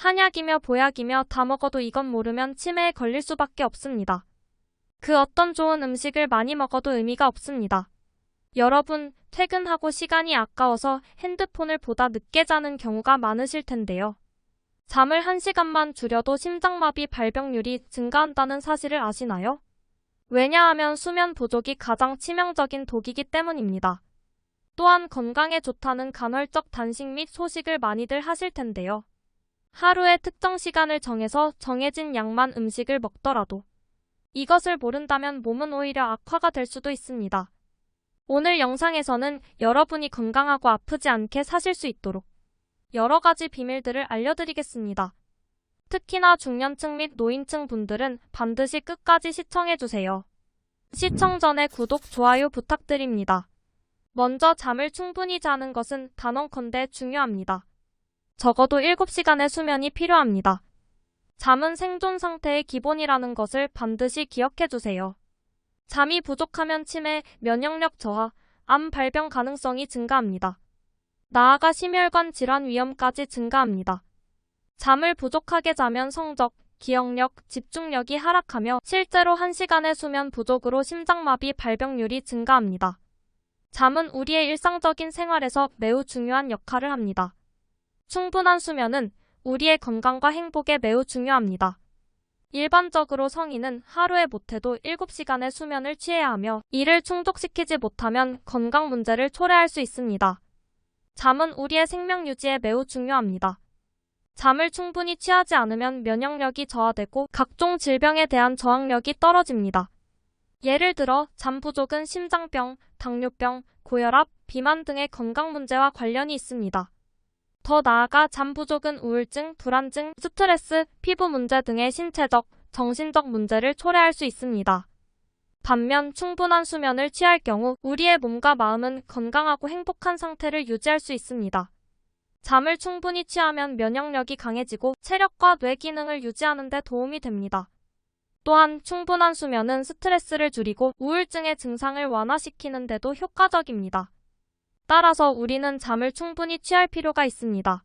한약이며 보약이며 다 먹어도 이건 모르면 치매에 걸릴 수밖에 없습니다. 그 어떤 좋은 음식을 많이 먹어도 의미가 없습니다. 여러분, 퇴근하고 시간이 아까워서 핸드폰을 보다 늦게 자는 경우가 많으실 텐데요. 잠을 1시간만 줄여도 심장마비 발병률이 증가한다는 사실을 아시나요? 왜냐하면 수면 부족이 가장 치명적인 독이기 때문입니다. 또한 건강에 좋다는 간헐적 단식 및 소식을 많이들 하실 텐데요. 하루에 특정 시간을 정해서 정해진 양만 음식을 먹더라도 이것을 모른다면 몸은 오히려 악화가 될 수도 있습니다. 오늘 영상에서는 여러분이 건강하고 아프지 않게 사실 수 있도록 여러 가지 비밀들을 알려드리겠습니다. 특히나 중년층 및 노인층 분들은 반드시 끝까지 시청해주세요. 시청 전에 구독, 좋아요 부탁드립니다. 먼저 잠을 충분히 자는 것은 단언컨대 중요합니다. 적어도 7시간의 수면이 필요합니다. 잠은 생존 상태의 기본이라는 것을 반드시 기억해 주세요. 잠이 부족하면 치매, 면역력 저하, 암 발병 가능성이 증가합니다. 나아가 심혈관 질환 위험까지 증가합니다. 잠을 부족하게 자면 성적, 기억력, 집중력이 하락하며 실제로 1시간의 수면 부족으로 심장마비 발병률이 증가합니다. 잠은 우리의 일상적인 생활에서 매우 중요한 역할을 합니다. 충분한 수면은 우리의 건강과 행복에 매우 중요합니다. 일반적으로 성인은 하루에 못해도 7시간의 수면을 취해야 하며 이를 충족시키지 못하면 건강 문제를 초래할 수 있습니다. 잠은 우리의 생명 유지에 매우 중요합니다. 잠을 충분히 취하지 않으면 면역력이 저하되고 각종 질병에 대한 저항력이 떨어집니다. 예를 들어 잠 부족은 심장병, 당뇨병, 고혈압, 비만 등의 건강 문제와 관련이 있습니다. 더 나아가 잠 부족은 우울증, 불안증, 스트레스, 피부 문제 등의 신체적, 정신적 문제를 초래할 수 있습니다. 반면 충분한 수면을 취할 경우 우리의 몸과 마음은 건강하고 행복한 상태를 유지할 수 있습니다. 잠을 충분히 취하면 면역력이 강해지고 체력과 뇌 기능을 유지하는 데 도움이 됩니다. 또한 충분한 수면은 스트레스를 줄이고 우울증의 증상을 완화시키는 데도 효과적입니다. 따라서 우리는 잠을 충분히 취할 필요가 있습니다.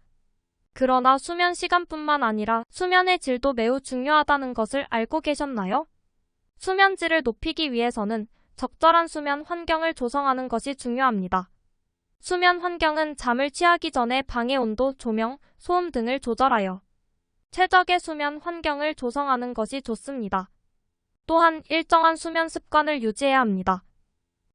그러나 수면 시간뿐만 아니라 수면의 질도 매우 중요하다는 것을 알고 계셨나요? 수면 질을 높이기 위해서는 적절한 수면 환경을 조성하는 것이 중요합니다. 수면 환경은 잠을 취하기 전에 방의 온도, 조명, 소음 등을 조절하여 최적의 수면 환경을 조성하는 것이 좋습니다. 또한 일정한 수면 습관을 유지해야 합니다.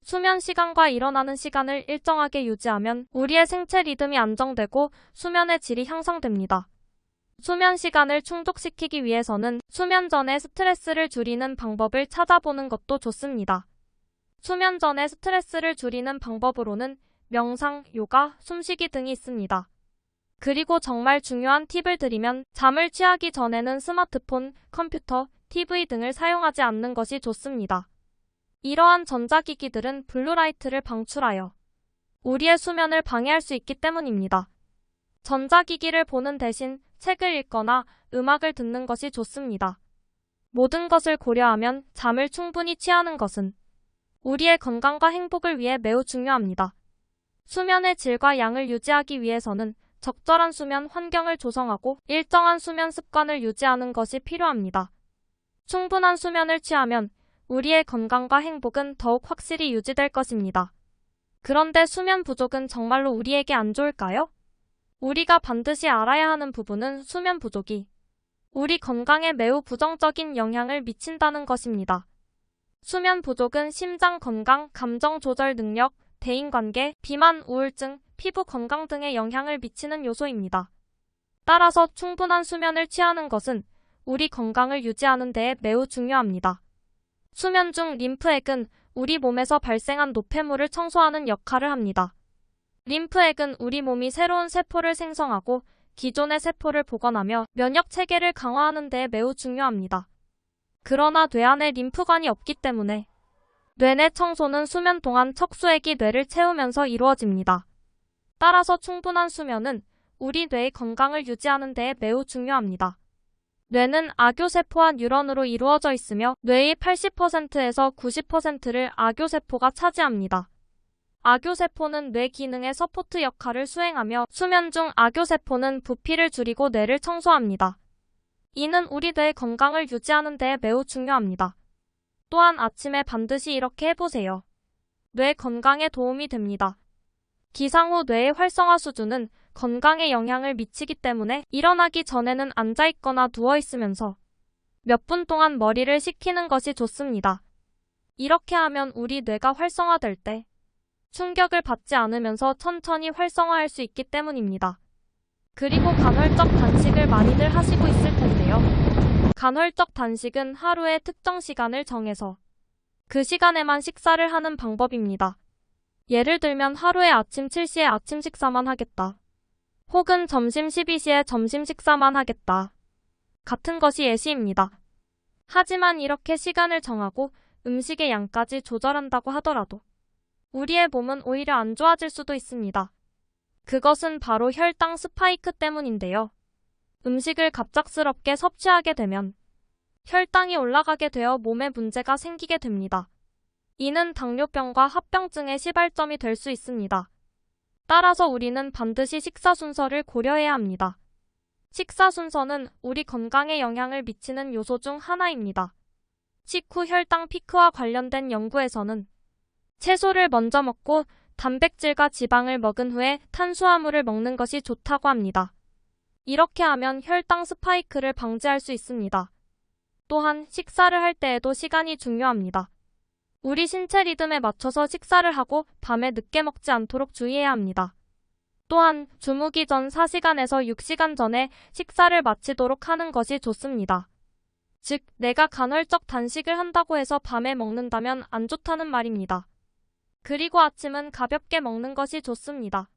수면 시간과 일어나는 시간을 일정하게 유지하면 우리의 생체 리듬이 안정되고 수면의 질이 향상됩니다. 수면 시간을 충족시키기 위해서는 수면 전에 스트레스를 줄이는 방법을 찾아보는 것도 좋습니다. 수면 전에 스트레스를 줄이는 방법으로는 명상, 요가, 숨쉬기 등이 있습니다. 그리고 정말 중요한 팁을 드리면 잠을 취하기 전에는 스마트폰, 컴퓨터, TV 등을 사용하지 않는 것이 좋습니다. 이러한 전자기기들은 블루라이트를 방출하여 우리의 수면을 방해할 수 있기 때문입니다. 전자기기를 보는 대신 책을 읽거나 음악을 듣는 것이 좋습니다. 모든 것을 고려하면 잠을 충분히 취하는 것은 우리의 건강과 행복을 위해 매우 중요합니다. 수면의 질과 양을 유지하기 위해서는 적절한 수면 환경을 조성하고 일정한 수면 습관을 유지하는 것이 필요합니다. 충분한 수면을 취하면 우리의 건강과 행복은 더욱 확실히 유지될 것입니다. 그런데 수면 부족은 정말로 우리에게 안 좋을까요? 우리가 반드시 알아야 하는 부분은 수면 부족이 우리 건강에 매우 부정적인 영향을 미친다는 것입니다. 수면 부족은 심장 건강, 감정 조절 능력, 대인관계, 비만, 우울증, 피부 건강 등에 영향을 미치는 요소입니다. 따라서 충분한 수면을 취하는 것은 우리 건강을 유지하는 데에 매우 중요합니다. 수면 중 림프액은 우리 몸에서 발생한 노폐물을 청소하는 역할을 합니다. 림프액은 우리 몸이 새로운 세포를 생성하고 기존의 세포를 복원하며 면역 체계를 강화하는 데 매우 중요합니다. 그러나 뇌 안에 림프관이 없기 때문에 뇌내 청소는 수면 동안 척수액이 뇌를 채우면서 이루어집니다. 따라서 충분한 수면은 우리 뇌의 건강을 유지하는 데 매우 중요합니다. 뇌는 아교세포와 뉴런으로 이루어져 있으며 뇌의 80%에서 90%를 아교세포가 차지합니다. 악교세포는 뇌 기능의 서포트 역할을 수행하며 수면 중 악교세포는 부피를 줄이고 뇌를 청소합니다. 이는 우리 뇌 건강을 유지하는 데 매우 중요합니다. 또한 아침에 반드시 이렇게 해보세요. 뇌 건강에 도움이 됩니다. 기상 후 뇌의 활성화 수준은 건강에 영향을 미치기 때문에 일어나기 전에는 앉아있거나 누워있으면서 몇 분 동안 머리를 식히는 것이 좋습니다. 이렇게 하면 우리 뇌가 활성화될 때 충격을 받지 않으면서 천천히 활성화할 수 있기 때문입니다. 그리고 간헐적 단식을 많이들 하시고 있을 텐데요. 간헐적 단식은 하루의 특정 시간을 정해서 그 시간에만 식사를 하는 방법입니다. 예를 들면 하루에 아침 7시에 아침 식사만 하겠다. 혹은 점심 12시에 점심 식사만 하겠다. 같은 것이 예시입니다. 하지만 이렇게 시간을 정하고 음식의 양까지 조절한다고 하더라도 우리의 몸은 오히려 안 좋아질 수도 있습니다. 그것은 바로 혈당 스파이크 때문인데요. 음식을 갑작스럽게 섭취하게 되면 혈당이 올라가게 되어 몸에 문제가 생기게 됩니다. 이는 당뇨병과 합병증의 시발점이 될 수 있습니다. 따라서 우리는 반드시 식사 순서를 고려해야 합니다. 식사 순서는 우리 건강에 영향을 미치는 요소 중 하나입니다. 식후 혈당 피크와 관련된 연구에서는 채소를 먼저 먹고 단백질과 지방을 먹은 후에 탄수화물을 먹는 것이 좋다고 합니다. 이렇게 하면 혈당 스파이크를 방지할 수 있습니다. 또한 식사를 할 때에도 시간이 중요합니다. 우리 신체 리듬에 맞춰서 식사를 하고 밤에 늦게 먹지 않도록 주의해야 합니다. 또한 주무기 전 4시간에서 6시간 전에 식사를 마치도록 하는 것이 좋습니다. 즉, 내가 간헐적 단식을 한다고 해서 밤에 먹는다면 안 좋다는 말입니다. 그리고 아침은 가볍게 먹는 것이 좋습니다.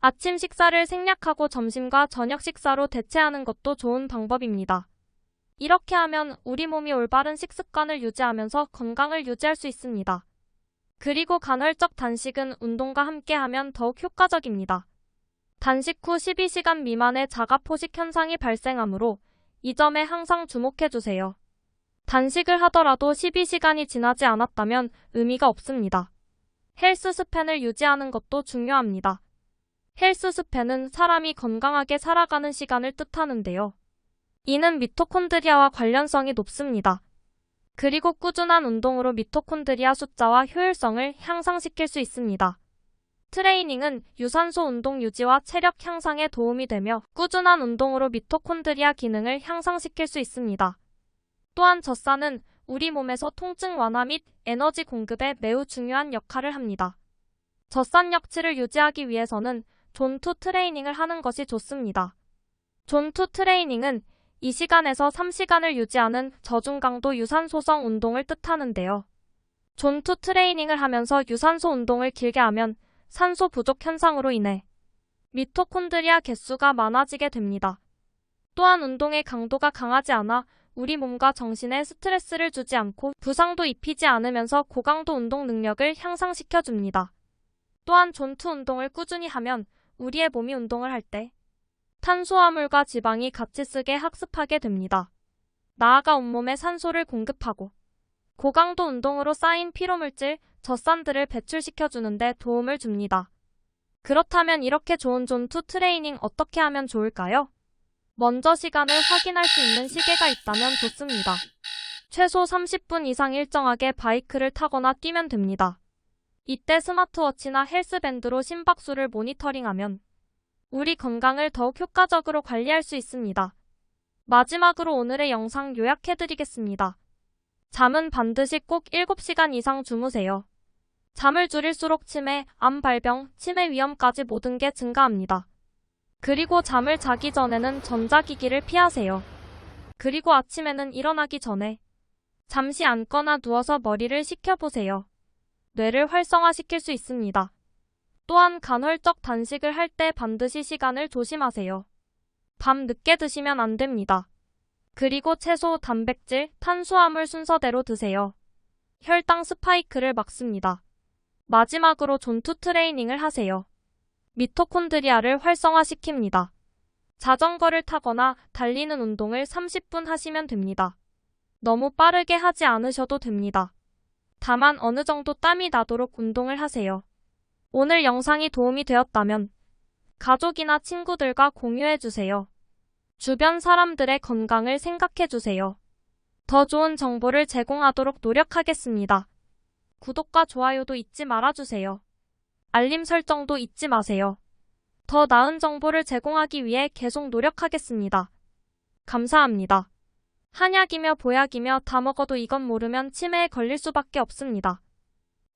아침 식사를 생략하고 점심과 저녁 식사로 대체하는 것도 좋은 방법입니다. 이렇게 하면 우리 몸이 올바른 식습관을 유지하면서 건강을 유지할 수 있습니다. 그리고 간헐적 단식은 운동과 함께 하면 더욱 효과적입니다. 단식 후 12시간 미만의 자가 포식 현상이 발생하므로 이 점에 항상 주목해 주세요. 단식을 하더라도 12시간이 지나지 않았다면 의미가 없습니다. 헬스 스팬을 유지하는 것도 중요합니다. 헬스 스팬은 사람이 건강하게 살아가는 시간을 뜻하는데요. 이는 미토콘드리아와 관련성이 높습니다. 그리고 꾸준한 운동으로 미토콘드리아 숫자와 효율성을 향상시킬 수 있습니다. 트레이닝은 유산소 운동 유지와 체력 향상에 도움이 되며 꾸준한 운동으로 미토콘드리아 기능을 향상시킬 수 있습니다. 또한 젖산은 우리 몸에서 통증 완화 및 에너지 공급에 매우 중요한 역할을 합니다. 젖산 역치를 유지하기 위해서는 존투 트레이닝을 하는 것이 좋습니다. 존투 트레이닝은 2시간에서 3시간을 유지하는 저중강도 유산소 성 운동을 뜻하는데요. 존투 트레이닝을 하면서 유산소 운동을 길게 하면 산소 부족 현상으로 인해 미토콘드리아 개수가 많아지게 됩니다. 또한 운동의 강도가 강하지 않아 우리 몸과 정신에 스트레스를 주지 않고 부상도 입히지 않으면서 고강도 운동 능력을 향상시켜 줍니다. 또한 존투 운동을 꾸준히 하면 우리의 몸이 운동을 할때 탄수화물과 지방이 같이 쓰게 학습하게 됩니다. 나아가 온몸에 산소를 공급하고 고강도 운동으로 쌓인 피로물질, 젖산들을 배출시켜 주는데 도움을 줍니다. 그렇다면 이렇게 좋은 존투 트레이닝 어떻게 하면 좋을까요? 먼저 시간을 확인할 수 있는 시계가 있다면 좋습니다. 최소 30분 이상 일정하게 바이크를 타거나 뛰면 됩니다. 이때 스마트워치나 헬스밴드로 심박수를 모니터링하면 우리 건강을 더욱 효과적으로 관리할 수 있습니다. 마지막으로 오늘의 영상 요약해드리겠습니다. 잠은 반드시 꼭 7시간 이상 주무세요. 잠을 줄일수록 치매, 암 발병, 치매 위험까지 모든 게 증가합니다. 그리고 잠을 자기 전에는 전자기기를 피하세요. 그리고 아침에는 일어나기 전에 잠시 앉거나 누워서 머리를 식혀보세요. 뇌를 활성화시킬 수 있습니다. 또한 간헐적 단식을 할 때 반드시 시간을 조심하세요. 밤 늦게 드시면 안 됩니다. 그리고 채소, 단백질, 탄수화물 순서대로 드세요. 혈당 스파이크를 막습니다. 마지막으로 존투 트레이닝을 하세요. 미토콘드리아를 활성화시킵니다. 자전거를 타거나 달리는 운동을 30분 하시면 됩니다. 너무 빠르게 하지 않으셔도 됩니다. 다만 어느 정도 땀이 나도록 운동을 하세요. 오늘 영상이 도움이 되었다면 가족이나 친구들과 공유해주세요. 주변 사람들의 건강을 생각해주세요. 더 좋은 정보를 제공하도록 노력하겠습니다. 구독과 좋아요도 잊지 말아주세요. 알림 설정도 잊지 마세요. 더 나은 정보를 제공하기 위해 계속 노력하겠습니다. 감사합니다. 한약이며 보약이며 다 먹어도 이건 모르면 치매에 걸릴 수밖에 없습니다.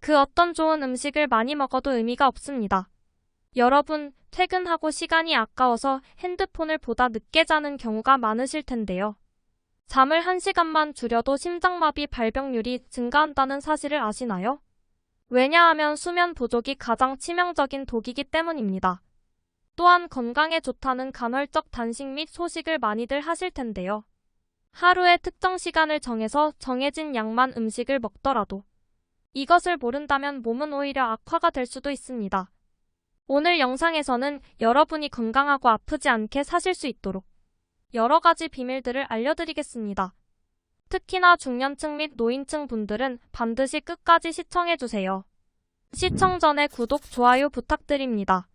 그 어떤 좋은 음식을 많이 먹어도 의미가 없습니다. 여러분, 퇴근하고 시간이 아까워서 핸드폰을 보다 늦게 자는 경우가 많으실 텐데요. 잠을 1시간만 줄여도 심장마비 발병률이 증가한다는 사실을 아시나요? 왜냐하면 수면 부족이 가장 치명적인 독이기 때문입니다. 또한 건강에 좋다는 간헐적 단식 및 소식을 많이들 하실 텐데요. 하루에 특정 시간을 정해서 정해진 양만 음식을 먹더라도 이것을 모른다면 몸은 오히려 악화가 될 수도 있습니다. 오늘 영상에서는 여러분이 건강하고 아프지 않게 사실 수 있도록 여러 가지 비밀들을 알려드리겠습니다. 특히나 중년층 및 노인층 분들은 반드시 끝까지 시청해주세요. 시청 전에 구독, 좋아요 부탁드립니다.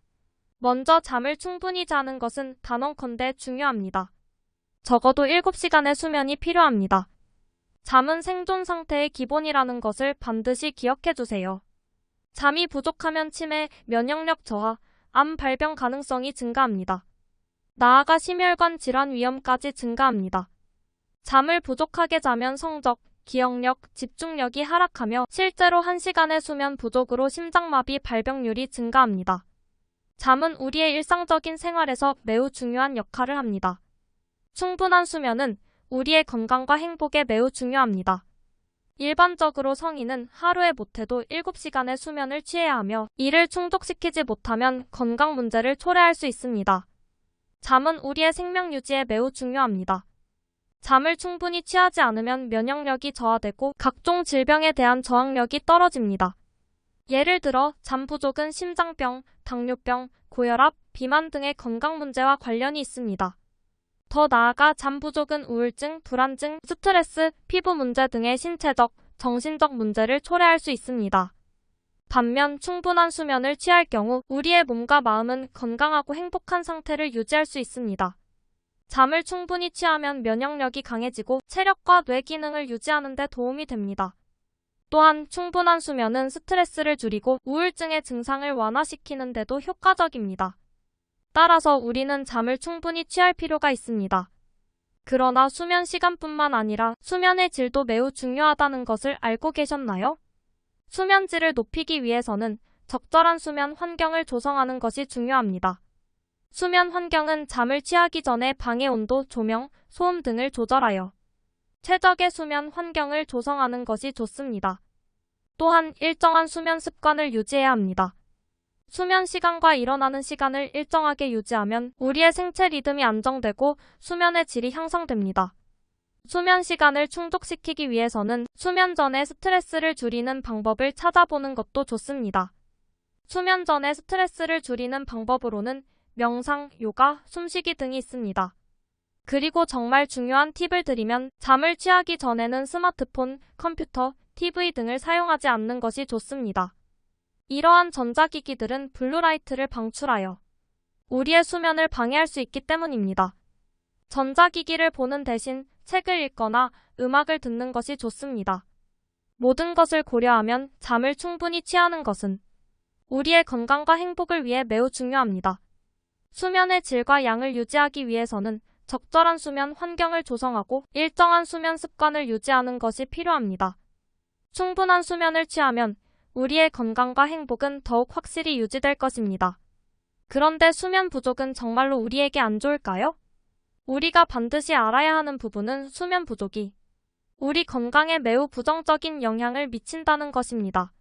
먼저 잠을 충분히 자는 것은 단언컨대 중요합니다. 적어도 7시간의 수면이 필요합니다. 잠은 생존 상태의 기본이라는 것을 반드시 기억해 주세요. 잠이 부족하면 치매, 면역력 저하, 암 발병 가능성이 증가합니다. 나아가 심혈관 질환 위험까지 증가합니다. 잠을 부족하게 자면 성적, 기억력, 집중력이 하락하며 실제로 1시간의 수면 부족으로 심장마비 발병률이 증가합니다. 잠은 우리의 일상적인 생활에서 매우 중요한 역할을 합니다. 충분한 수면은 우리의 건강과 행복에 매우 중요합니다. 일반적으로 성인은 하루에 못해도 7시간의 수면을 취해야 하며 이를 충족시키지 못하면 건강 문제를 초래할 수 있습니다. 잠은 우리의 생명 유지에 매우 중요합니다. 잠을 충분히 취하지 않으면 면역력이 저하되고 각종 질병에 대한 저항력이 떨어집니다. 예를 들어 잠 부족은 심장병, 당뇨병, 고혈압, 비만 등의 건강 문제와 관련이 있습니다. 더 나아가 잠 부족은 우울증, 불안증, 스트레스, 피부 문제 등의 신체적, 정신적 문제를 초래할 수 있습니다. 반면 충분한 수면을 취할 경우 우리의 몸과 마음은 건강하고 행복한 상태를 유지할 수 있습니다. 잠을 충분히 취하면 면역력이 강해지고 체력과 뇌 기능을 유지하는 데 도움이 됩니다. 또한 충분한 수면은 스트레스를 줄이고 우울증의 증상을 완화시키는 데도 효과적입니다. 따라서 우리는 잠을 충분히 취할 필요가 있습니다. 그러나 수면 시간뿐만 아니라 수면의 질도 매우 중요하다는 것을 알고 계셨나요? 수면질을 높이기 위해서는 적절한 수면 환경을 조성하는 것이 중요합니다. 수면 환경은 잠을 취하기 전에 방의 온도, 조명, 소음 등을 조절하여 최적의 수면 환경을 조성하는 것이 좋습니다. 또한 일정한 수면 습관을 유지해야 합니다. 수면 시간과 일어나는 시간을 일정하게 유지하면 우리의 생체 리듬이 안정되고 수면의 질이 향상됩니다. 수면 시간을 충족시키기 위해서는 수면 전에 스트레스를 줄이는 방법을 찾아보는 것도 좋습니다. 수면 전에 스트레스를 줄이는 방법으로는 명상, 요가, 숨쉬기 등이 있습니다. 그리고 정말 중요한 팁을 드리면 잠을 취하기 전에는 스마트폰, 컴퓨터, TV 등을 사용하지 않는 것이 좋습니다. 이러한 전자기기들은 블루라이트를 방출하여 우리의 수면을 방해할 수 있기 때문입니다. 전자기기를 보는 대신 책을 읽거나 음악을 듣는 것이 좋습니다. 모든 것을 고려하면 잠을 충분히 취하는 것은 우리의 건강과 행복을 위해 매우 중요합니다. 수면의 질과 양을 유지하기 위해서는 적절한 수면 환경을 조성하고 일정한 수면 습관을 유지하는 것이 필요합니다. 충분한 수면을 취하면 우리의 건강과 행복은 더욱 확실히 유지될 것입니다. 그런데 수면 부족은 정말로 우리에게 안 좋을까요? 우리가 반드시 알아야 하는 부분은 수면 부족이 우리 건강에 매우 부정적인 영향을 미친다는 것입니다.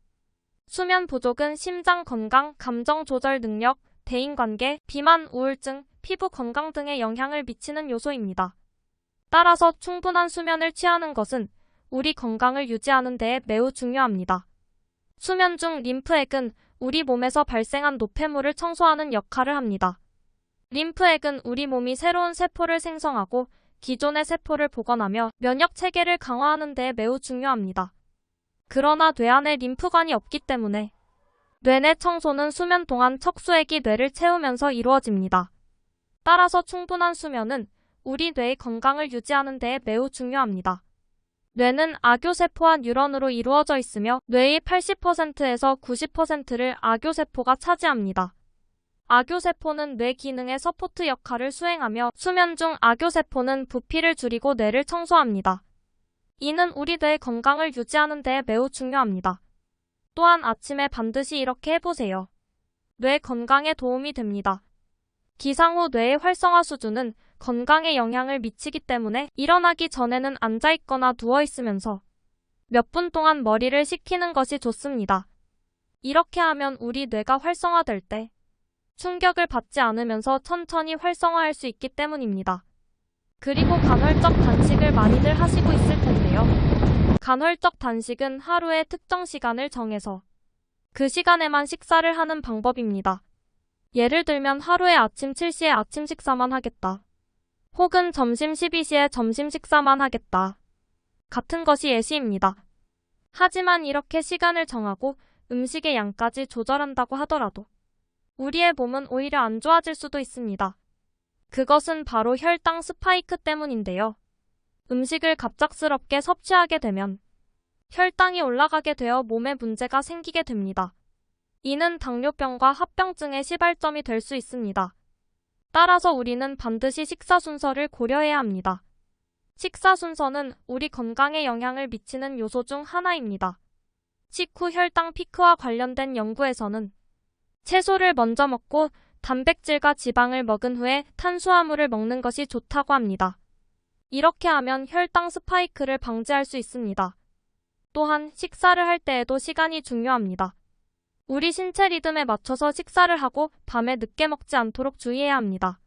수면 부족은 심장 건강, 감정 조절 능력, 대인관계, 비만, 우울증, 피부 건강 등에 영향을 미치는 요소입니다. 따라서 충분한 수면을 취하는 것은 우리 건강을 유지하는 데에 매우 중요합니다. 수면 중 림프액은 우리 몸에서 발생한 노폐물을 청소하는 역할을 합니다. 림프액은 우리 몸이 새로운 세포를 생성하고 기존의 세포를 복원하며 면역 체계를 강화하는 데 매우 중요합니다. 그러나 뇌 안에 림프관이 없기 때문에 뇌내 청소는 수면 동안 척수액이 뇌를 채우면서 이루어집니다. 따라서 충분한 수면은 우리 뇌의 건강을 유지하는 데 매우 중요합니다. 뇌는 아교세포와 뉴런으로 이루어져 있으며 뇌의 80%에서 90%를 아교세포가 차지합니다. 아교세포는 뇌 기능의 서포트 역할을 수행하며 수면 중 아교세포는 부피를 줄이고 뇌를 청소합니다. 이는 우리 뇌의 건강을 유지하는 데 매우 중요합니다. 또한 아침에 반드시 이렇게 해보세요. 뇌 건강에 도움이 됩니다. 기상 후 뇌의 활성화 수준은 건강에 영향을 미치기 때문에 일어나기 전에는 앉아있거나 누워있으면서 몇 분 동안 머리를 식히는 것이 좋습니다. 이렇게 하면 우리 뇌가 활성화될 때 충격을 받지 않으면서 천천히 활성화할 수 있기 때문입니다. 그리고 간헐적 단식을 많이들 하시고 있을 텐데요. 간헐적 단식은 하루의 특정 시간을 정해서 그 시간에만 식사를 하는 방법입니다. 예를 들면 하루에 아침 7시에 아침 식사만 하겠다. 혹은 점심 12시에 점심 식사만 하겠다. 같은 것이 예시입니다. 하지만 이렇게 시간을 정하고 음식의 양까지 조절한다고 하더라도 우리의 몸은 오히려 안 좋아질 수도 있습니다. 그것은 바로 혈당 스파이크 때문인데요. 음식을 갑작스럽게 섭취하게 되면 혈당이 올라가게 되어 몸에 문제가 생기게 됩니다. 이는 당뇨병과 합병증의 시발점이 될 수 있습니다. 따라서 우리는 반드시 식사 순서를 고려해야 합니다. 식사 순서는 우리 건강에 영향을 미치는 요소 중 하나입니다. 식후 혈당 피크와 관련된 연구에서는 채소를 먼저 먹고 단백질과 지방을 먹은 후에 탄수화물을 먹는 것이 좋다고 합니다. 이렇게 하면 혈당 스파이크를 방지할 수 있습니다. 또한 식사를 할 때에도 시간이 중요합니다. 우리 신체 리듬에 맞춰서 식사를 하고 밤에 늦게 먹지 않도록 주의해야 합니다.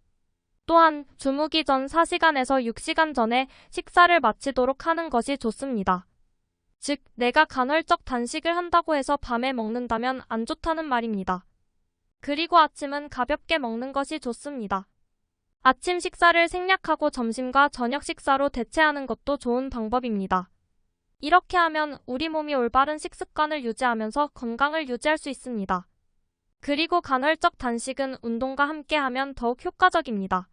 또한 주무기 전 4시간에서 6시간 전에 식사를 마치도록 하는 것이 좋습니다. 즉, 내가 간헐적 단식을 한다고 해서 밤에 먹는다면 안 좋다는 말입니다. 그리고 아침은 가볍게 먹는 것이 좋습니다. 아침 식사를 생략하고 점심과 저녁 식사로 대체하는 것도 좋은 방법입니다. 이렇게 하면 우리 몸이 올바른 식습관을 유지하면서 건강을 유지할 수 있습니다. 그리고 간헐적 단식은 운동과 함께 하면 더욱 효과적입니다.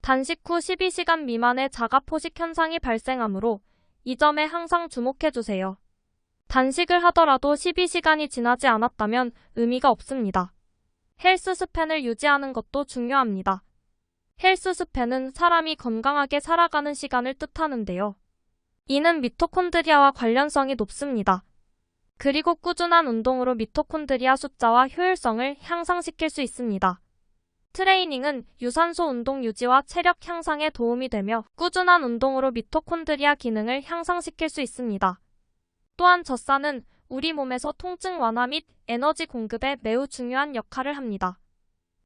단식 후 12시간 미만의 자가 포식 현상이 발생하므로 이 점에 항상 주목해 주세요. 단식을 하더라도 12시간이 지나지 않았다면 의미가 없습니다. 헬스 스팬을 유지하는 것도 중요합니다. 헬스 스팬은 사람이 건강하게 살아가는 시간을 뜻하는데요. 이는 미토콘드리아와 관련성이 높습니다. 그리고 꾸준한 운동으로 미토콘드리아 숫자와 효율성을 향상시킬 수 있습니다. 트레이닝은 유산소 운동 유지와 체력 향상에 도움이 되며 꾸준한 운동으로 미토콘드리아 기능을 향상시킬 수 있습니다. 또한 젖산은 우리 몸에서 통증 완화 및 에너지 공급에 매우 중요한 역할을 합니다.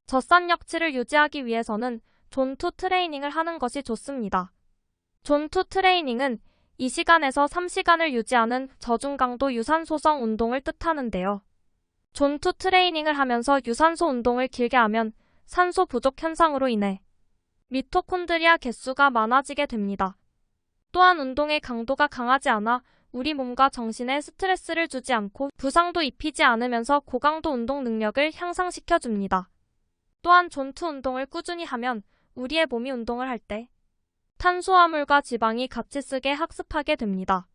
젖산 역치를 유지하기 위해서는 존투 트레이닝을 하는 것이 좋습니다. 존투 트레이닝은 2시간에서 3시간을 유지하는 저중강도 유산소 성 운동을 뜻하는데요. 존투 트레이닝을 하면서 유산소 운동을 길게 하면 산소 부족 현상으로 인해 미토콘드리아 개수가 많아지게 됩니다. 또한 운동의 강도가 강하지 않아 우리 몸과 정신에 스트레스를 주지 않고 부상도 입히지 않으면서 고강도 운동 능력을 향상시켜 줍니다. 또한 존투 운동을 꾸준히 하면 우리의 몸이 운동을 할 때 탄수화물과 지방이 같이 쓰게 학습하게 됩니다.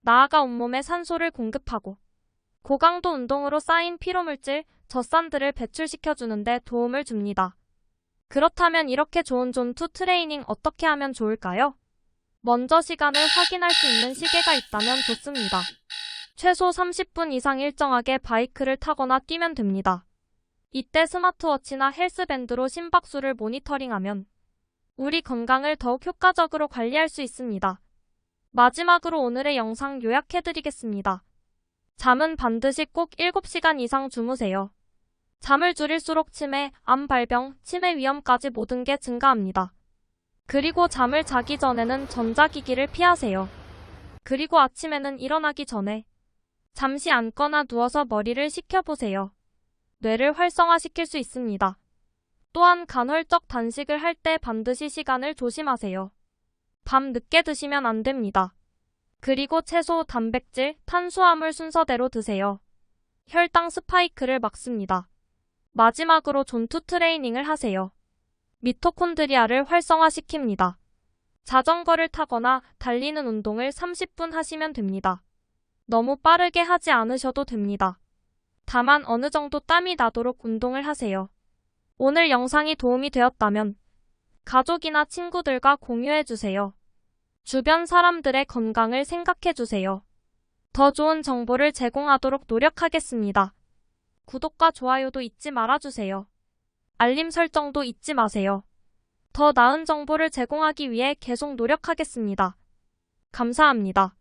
나아가 온몸에 산소를 공급하고 고강도 운동으로 쌓인 피로물질, 젖산들을 배출시켜 주는데 도움을 줍니다. 그렇다면 이렇게 좋은 존투 트레이닝 어떻게 하면 좋을까요? 먼저 시간을 확인할 수 있는 시계가 있다면 좋습니다. 최소 30분 이상 일정하게 바이크를 타거나 뛰면 됩니다. 이때 스마트워치나 헬스밴드로 심박수를 모니터링하면 우리 건강을 더욱 효과적으로 관리할 수 있습니다. 마지막으로 오늘의 영상 요약해드리겠습니다. 잠은 반드시 꼭 7시간 이상 주무세요. 잠을 줄일수록 치매, 암 발병, 치매 위험까지 모든 게 증가합니다. 그리고 잠을 자기 전에는 전자기기를 피하세요. 그리고 아침에는 일어나기 전에 잠시 앉거나 누워서 머리를 식혀보세요. 뇌를 활성화시킬 수 있습니다. 또한 간헐적 단식을 할 때 반드시 시간을 조심하세요. 밤 늦게 드시면 안 됩니다. 그리고 채소, 단백질, 탄수화물 순서대로 드세요. 혈당 스파이크를 막습니다. 마지막으로 존투 트레이닝을 하세요. 미토콘드리아를 활성화시킵니다. 자전거를 타거나 달리는 운동을 30분 하시면 됩니다. 너무 빠르게 하지 않으셔도 됩니다. 다만 어느 정도 땀이 나도록 운동을 하세요. 오늘 영상이 도움이 되었다면 가족이나 친구들과 공유해 주세요. 주변 사람들의 건강을 생각해 주세요. 더 좋은 정보를 제공하도록 노력하겠습니다. 구독과 좋아요도 잊지 말아주세요. 알림 설정도 잊지 마세요. 더 나은 정보를 제공하기 위해 계속 노력하겠습니다. 감사합니다.